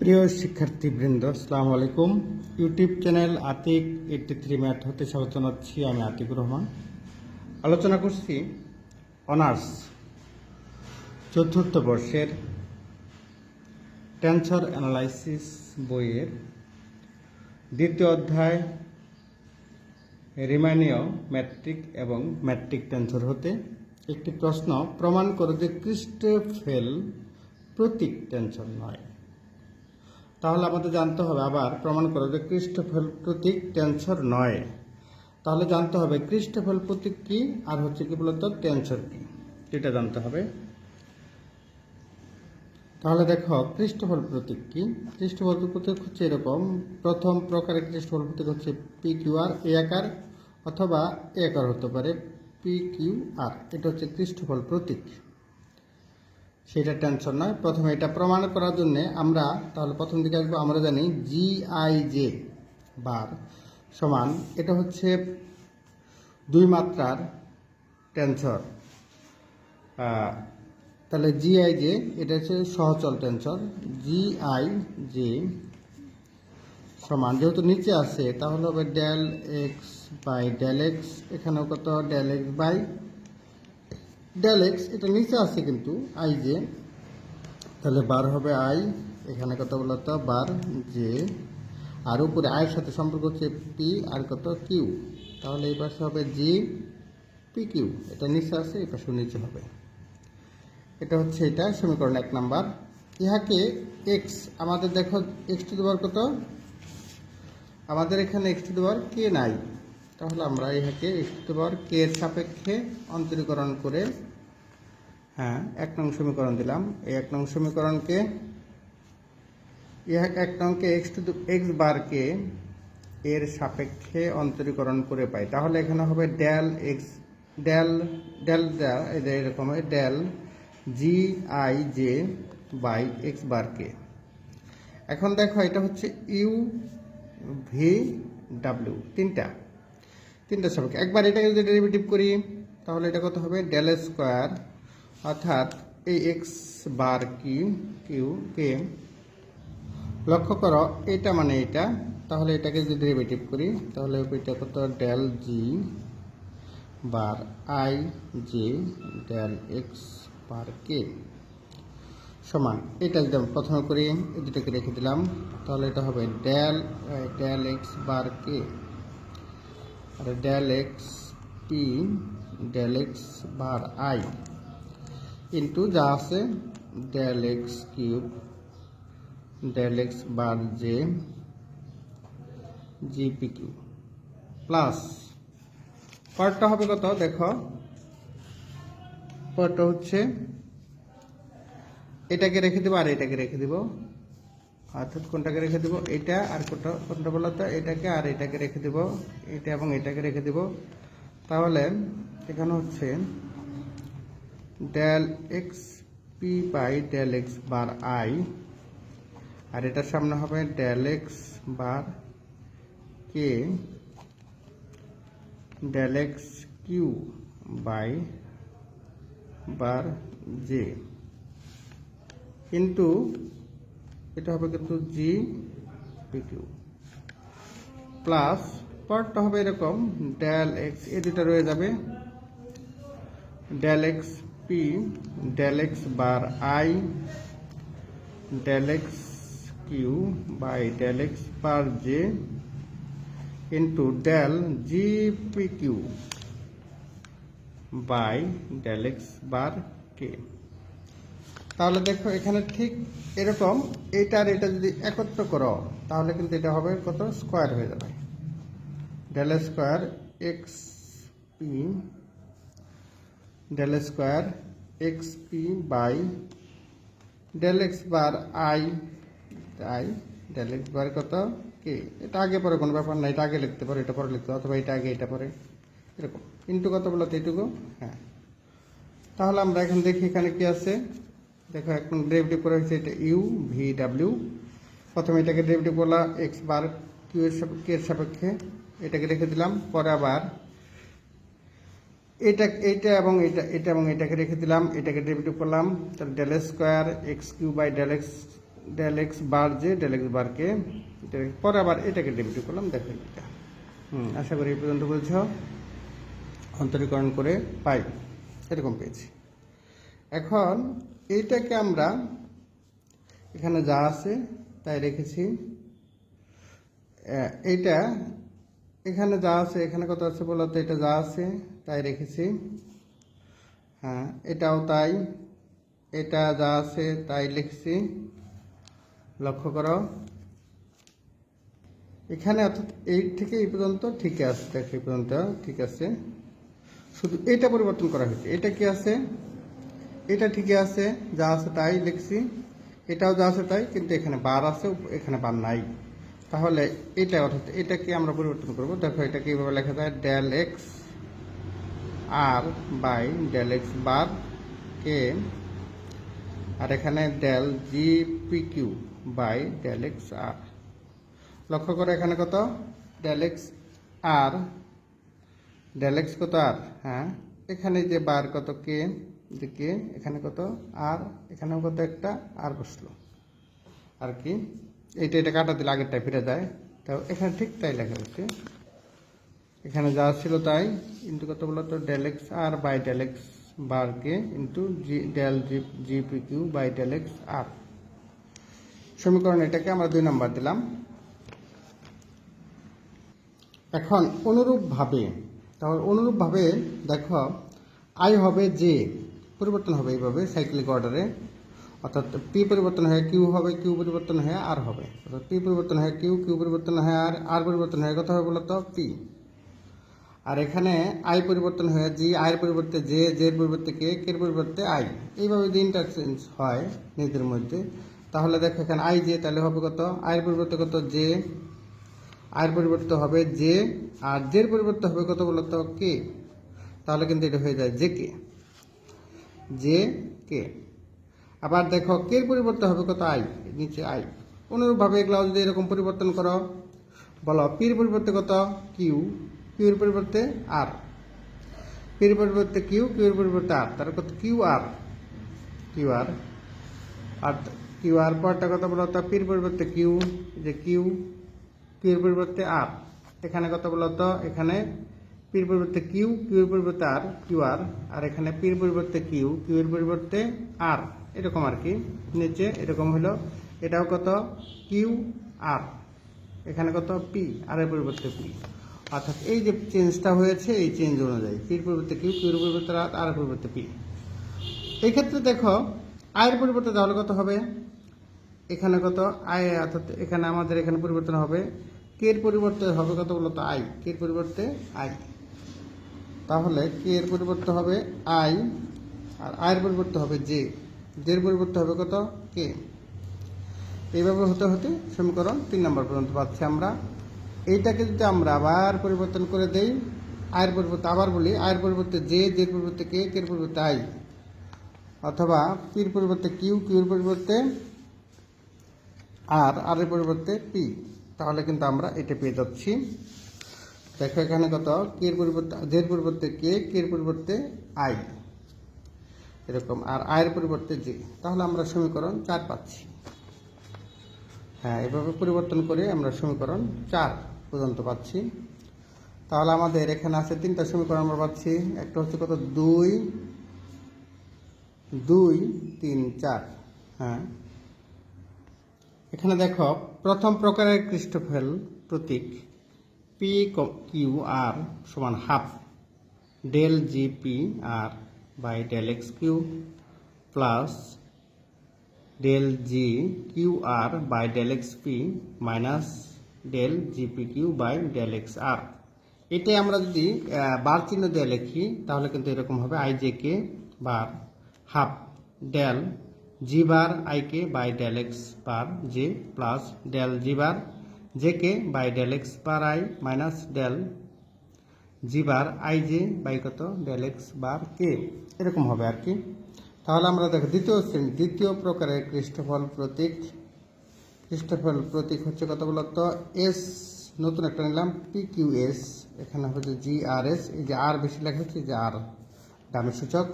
প্রিয় শিক্ষার্থীবৃন্দ, আসসালামু আলাইকুম। YouTube channel Atik eighty three math হতে স্বাগত জানাচ্ছি আমি আতিকুর রহমান। আলোচনা করছি অনার্স, চতুর্থ বর্ষের টেন্সর অ্যানালাইসিস বইয়ের দ্বিতীয় অধ্যায় রিমানীয় ম্যাট্রিক এবং ম্যাট্রিক টেন্সর হতে। একটি প্রশ্ন, প্রমাণ করে যে ক্রিস্টোফেল প্রতীক টেন্সর নয়। তাহলে আমাদের জানতে হবে আবার প্রমাণ করো যে ক্রিস্টোফেল প্রতীক টেন্সর নয়। তাহলে জানতে হবে ক্রিস্টোফেল প্রতীক কি আর হচ্ছে কি বলতো টেন্সর কি? এটা জানতে হবে। তাহলে দেখো ক্রিস্টোফল প্রতীক কি? ক্রিস্টোফল প্রতীক হচ্ছে এরকম। প্রথম প্রকারের ক্রিস্টোফল প্রতীক হচ্ছে পি কিউ আর এ আকার অথবা এ আকার হতে পারে পি কিউ আর এটা হচ্ছে ক্রিস্টোফল প্রতীক। সেটা টেনশন নয়। প্রথমে এটা প্রমাণ করার জন্য আমরা তাহলে প্রথম দিকে আসব, আমরা জানি জি আই জে বার সমান, এটা হচ্ছে দুই মাত্রার টেনসর তাহলে জি আই জে এটা হচ্ছে সহচল টেনসর জি আই জে সমান, যেহেতু নিচে আছে, তাহলে হবে del x by del x এখানেও কত? Del x by del x এটা নিচে আছে কিন্তু আই জে তাহলে বার হবে আই এখানে কত বলতো বার জে আর উপরে আয়ের সাথে সম্পর্ক হচ্ছে পি আর কত? কিউ তাহলে এই পাশে হবে জি পি কিউ এটা নিচে আছে, এই পাশে নিচে হবে। এটা হচ্ছে এটা সমীকরণ এক নাম্বার। ইহাকে এক্স আমাদের দেখো এক্স টু দেওয়ার কত? আমাদের এখানে এক্স টু দেওয়ার কে নাই। তাহলে আমরা ইহাকে এক্স টু দেওয়ার কে এর সাপেক্ষে অন্তরীকরণ করে হ্যাঁ এক নং সমীকরণ দিলাম। এই এক নং সমীকরণকে ইহা এক নংকে এক্স টু এক্স বারকে এর সাপেক্ষে অন্তরীকরণ করে পাই। তাহলে এখানে হবে ডেল এক্স ডেল ডেল এরকম del g i j by x বারকে এখন দেখো, এটা হচ্ছে ইউ ভি ডাব্লিউ তিনটা। তিনটা সাপেক্ষে একবার এটাকে যদি ডেরিভেটিভ করি, তাহলে এটা কত হবে? ডেল স্কোয়ার অর্থাৎ এই এক্স বার কিউ কিউ কে লক্ষ্য করো, এটা মানে এটা। তাহলে এটাকে যদি ডেরিভেটিভ করি, তাহলে এটা কত? Del g bar i j del x bar কে সমান, এটা একদম প্রথমে করি দুটোকে রেখে দিলাম, তাহলে এটা হবে del del x bar K R del x p del x bar i into যা আছে del x cube del x bar j g p q plus পরটা হবে কত? দেখো পরটা হচ্ছে, এটাকে রেখে দেবো আর এটাকে রেখে দেবো। অর্থাৎ কোনটাকে রেখে দেবো? এটা আর কোনটা কোনটা বলতো এটাকে আর এটাকে রেখে দেবো। এটা এবং এটাকে রেখে দেবো। তাহলে এখানে হচ্ছে del x p by del x bar i আর এটার সামনে হবে del x bar K del x q by bar j কিন্তু এটা হবে কিন্তু জি পি কিউ প্লাস পরটা হবে এরকম ডেল এক্স এ দুটা রয়ে যাবে। Del x p del x bar i del x q by del x bar j into del g p q by del x bar কে তাহলে দেখো এখানে ঠিক এরকম এটা আর এটা যদি একত্র করো, তাহলে কিন্তু এটা হবে কত? স্কোয়ার হয়ে যাবে। Del square x p del square x p by del x bar i i del x bar কত? কে এটা আগে পরে কোনো ব্যাপার না, এটা আগে লিখতে পারো, এটা পরে লিখতে অথবা এটা আগে, এটা পরে। এরকম। ইন্টু কত বলো তো এইটুকু? হ্যাঁ। তাহলে আমরা এখন দেখি এখানে কি আছে? দেখো এখন ডেরিভেটিভ করা হয়েছে এটা ইউ ভি ডাব্লিউ প্রথমে এটাকে ডেরিভেটিভ করলাম এক্স বার কিউ এর সাপেক্ষে এর সাপেক্ষে। এটাকে রেখে দিলাম পরে আবার এটা এটা এবং এটা এটা এবং এটাকে রেখে দিলাম এটাকে ডেরিভেটিভ করলাম তাহলে del square x q by del x del x bar যে ডেল এক্স বারকে ডেল- পরে আবার এটাকে ডেবিট করলাম দেখো এটা। হুম। আশা করি এই পর্যন্ত বলছ? অন্তরীকরণ করে পাই এরকম পেয়েছি। এখন এইটাকে আমরা এখানে যা আছে তাই রেখেছি। এইটা এখানে যা আছে, এখানে কত আছে বলতো এটা যা আছে তাই রেখেছি। হ্যাঁ এটাও তাই। এটা যা আছে তাই লিখছি। লক্ষ্য করো। এখানে অর্থাৎ এই থেকে এই পর্যন্ত ঠিক আছে, দেখো এই পর্যন্ত ঠিক আছে। শুধু এটা পরিবর্তন করা হয়েছে। এটা কি আছে? এটা ঠিকই আছে, যা আছে তাই লিখছি। এটাও যা আছে তাই, কিন্তু এখানে বার আছে, এখানে বার নাই। তাহলে এটা অর্থাৎ এটাকে আমরা পরিবর্তন করব। দেখো, এটা কীভাবে লেখা যায়? Del x r by del x bar কে আর এখানে del g p q by del x r লক্ষ্য করো এখানে কত? Del x r del x কত আর হ্যাঁ এখানে যে বার কত কে যে কে? এখানে কত? আর, এখানেও কত একটা? আর বসল। আর কি? এইটা, এটা কাটা দিলে আগেরটা ফিরে যায়। তো এখানে ঠিক তাই লেখা হচ্ছে। এখানে যা ছিল তাই। কিন্তু কত বলতো? Del x r by del x bar into g del g g p q by del x r সমীকরণ এটাকে আমরা দুই নাম্বার দিলাম। এখন অনুরূপভাবে, তাহলে অনুরূপভাবে দেখো আই হবে যে পরিবর্তন হবে এইভাবে সাইক্লিক অর্ডারে অর্থাৎ পি পরিবর্তন হয় কিউ হবে কিউ পরিবর্তন হয় আর হবে। অর্থাৎ পি পরিবর্তন হয় কিউ কিউ পরিবর্তন হয় আর আর পরিবর্তন হয় কত হবে বলতো পি আর এখানে আই পরিবর্তন হয়ে জি আয়ের পরিবর্তে জে জের পরিবর্তে কে কের পরিবর্তে আই এইভাবে যদি ইন্টারচেঞ্জ হয় নিজেদের মধ্যে, তাহলে দেখো এখানে আই জে তাহলে হবে কত? আয়ের পরিবর্তে কত? জে আয়ের পরিবর্তে হবে জে আর জের পরিবর্তে হবে কত বলতো? কে তাহলে কিন্তু এটা হয়ে যায় জে কে জে, কে? আবার দেখো কে পরিবর্তে হবে কত? আই, নিচে আই। অনুরূপভাবে এগুলো যদি এরকম পরিবর্তন করো, বলো, পির পরিবর্তে কত? কিউ। কিউর পরিবর্তে আর। পির পরিবর্তে কিউ, কিউর পরিবর্তে আর। তার কত? Q r. Q r. R q r পরটা কত বলো তো? পির পরিবর্তে কিউ যে কিউ, কিউর পরিবর্তে আর। এখানে কত বলো তো? এখানে পির পরিবর্তে কিউ, কিউর পরিবর্তে আর, কিউ আর আর এখানে পির পরিবর্তে কিউ কিউ এর পরিবর্তে আর, এরকম আর কি, নিচে এরকম হলো। এটাও কত? কিউ আর, এখানে কত? পি, আর এর পরিবর্তে পি। অর্থাৎ এই যে চেঞ্জটা হয়েছে, এই চেঞ্জ অনুযায়ী, পির পরিবর্তে কিউ, কিউর পরিবর্তে আর আর এর পরিবর্তে পি। এই ক্ষেত্রে দেখো, আয়ের পরিবর্তে তাহলে কত হবে? এখানে কত? আয়, অর্থাৎ এখানে আমাদের এখানে পরিবর্তন হবে। কে এর পরিবর্তে হবে কত বলতো আই কে এর পরিবর্তে আই। তাহলে কে এর পরিবর্তে হবে আই আর আয়ের পরিবর্তে হবে জে জের পরিবর্তে হবে কত কে এইভাবে হতে হতে সমীকরণ তিন নম্বর পর্যন্ত পাচ্ছি আমরা এইটাকে যদি আমরা আবার পরিবর্তন করে দেই আয়ের পরিবর্তে আবার বলি আয়ের পরিবর্তে জে জের পরিবর্তে কে কে এর পরিবর্তে আই অথবা পির পরিবর্তে কিউ কিউর পরিবর্তে আর আর এর পরিবর্তে পি তাহলে কিন্তু আমরা এটা পেয়ে যাচ্ছি দেখো এখানে কত? কে এর পরিবর্তে জের পরিবর্তে কে কে এর পরিবর্তে আই। এরকম। আর আয়ের পরিবর্তে জে। তাহলে আমরা সমীকরণ চার পাচ্ছি। হ্যাঁ এভাবে পরিবর্তন করে আমরা সমীকরণ চার পর্যন্ত পাচ্ছি। তাহলে আমাদের এখানে আছে তিনটা সমীকরণ আমরা পাচ্ছি। একটা হচ্ছে কত? দুই। দুই, তিন, চার। হ্যাঁ। এখানে দেখো, প্রথম প্রকারের ক্রিস্টোফেল প্রতীক। পি কিউ আর সমান half del g p r by del x q plus del g q r by del x p minus del g p q by del x r এটাই আমরা যদি বার চিহ্ন দিয়ে লিখি, তাহলে কিন্তু এরকম হবে i j k bar half del g bar i k by del x bar j plus del g bar j k by del x bar i minus del g bar i j by কত? Del x bar k এরকম হবে আর কি। তাহলে আমরা দেখো, দ্বিতীয় শ্রেণি, দ্বিতীয় প্রকারের ক্রিস্টোফল প্রতীক। ক্রিস্টোফল প্রতীক হচ্ছে কত বলতো? এস নতুন একটা নিলাম পি কিউ এস এখানে হচ্ছে জি আর এস এই যে আর বেশি লেখা হচ্ছে যে আর দামের সূচক।